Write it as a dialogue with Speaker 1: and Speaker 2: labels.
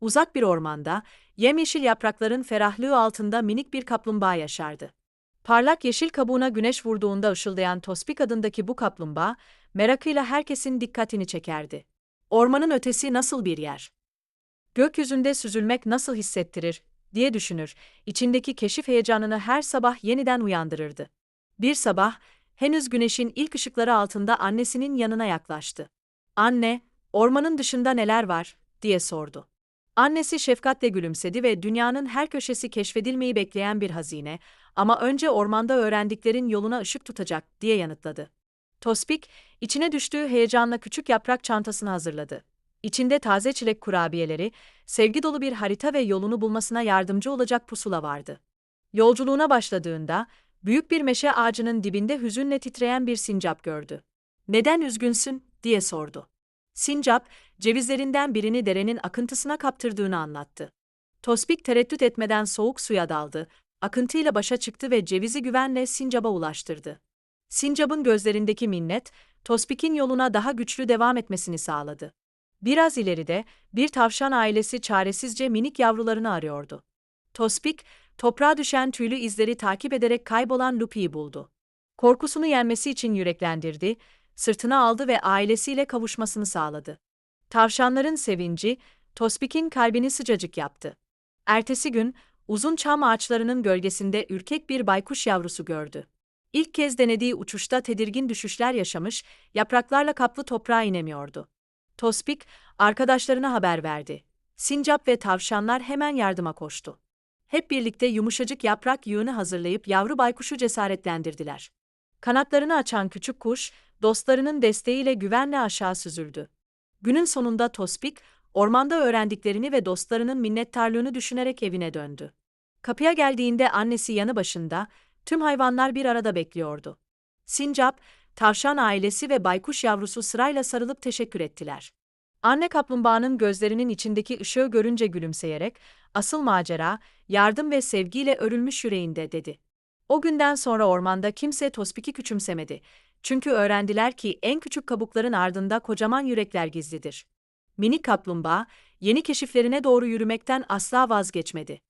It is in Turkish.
Speaker 1: Uzak bir ormanda, yemyeşil yaprakların ferahlığı altında minik bir kaplumbağa yaşardı. Parlak yeşil kabuğuna güneş vurduğunda ışıldayan Tospik adındaki bu kaplumbağa, merakıyla herkesin dikkatini çekerdi. Ormanın ötesi nasıl bir yer? Gökyüzünde süzülmek nasıl hissettirir, diye düşünür, içindeki keşif heyecanını her sabah yeniden uyandırırdı. Bir sabah, henüz güneşin ilk ışıkları altında annesinin yanına yaklaştı. Anne, ormanın dışında neler var, diye sordu. Annesi şefkatle gülümsedi ve dünyanın her köşesi keşfedilmeyi bekleyen bir hazine, ama önce ormanda öğrendiklerin yoluna ışık tutacak, diye yanıtladı. Tospik, içine düştüğü heyecanla küçük yaprak çantasını hazırladı. İçinde taze çilek kurabiyeleri, sevgi dolu bir harita ve yolunu bulmasına yardımcı olacak pusula vardı. Yolculuğuna başladığında, büyük bir meşe ağacının dibinde hüzünle titreyen bir sincap gördü. Neden üzgünsün, diye sordu. Sincap, cevizlerinden birini derenin akıntısına kaptırdığını anlattı. Tospik tereddüt etmeden soğuk suya daldı, akıntıyla başa çıktı ve cevizi güvenle Sincap'a ulaştırdı. Sincap'ın gözlerindeki minnet, Tospik'in yoluna daha güçlü devam etmesini sağladı. Biraz ileride, bir tavşan ailesi çaresizce minik yavrularını arıyordu. Tospik, toprağa düşen tüylü izleri takip ederek kaybolan Lupi'yi buldu. Korkusunu yenmesi için yüreklendirdi, sırtına aldı ve ailesiyle kavuşmasını sağladı. Tavşanların sevinci, Tospik'in kalbini sıcacık yaptı. Ertesi gün, uzun çam ağaçlarının gölgesinde ürkek bir baykuş yavrusu gördü. İlk kez denediği uçuşta tedirgin düşüşler yaşamış, yapraklarla kaplı toprağa inemiyordu. Tospik, arkadaşlarına haber verdi. Sincap ve tavşanlar hemen yardıma koştu. Hep birlikte yumuşacık yaprak yığını hazırlayıp yavru baykuşu cesaretlendirdiler. Kanatlarını açan küçük kuş, dostlarının desteğiyle güvenle aşağı süzüldü. Günün sonunda Tospik, ormanda öğrendiklerini ve dostlarının minnettarlığını düşünerek evine döndü. Kapıya geldiğinde annesi yanı başında, tüm hayvanlar bir arada bekliyordu. Sincap, tavşan ailesi ve baykuş yavrusu sırayla sarılıp teşekkür ettiler. Anne kaplumbağanın gözlerinin içindeki ışığı görünce gülümseyerek, asıl macera, yardım ve sevgiyle örülmüş yüreğinde dedi. O günden sonra ormanda kimse Tospik'i küçümsemedi. Çünkü öğrendiler ki en küçük kabukların ardında kocaman yürekler gizlidir. Minik kaplumbağa, yeni keşiflerine doğru yürümekten asla vazgeçmedi.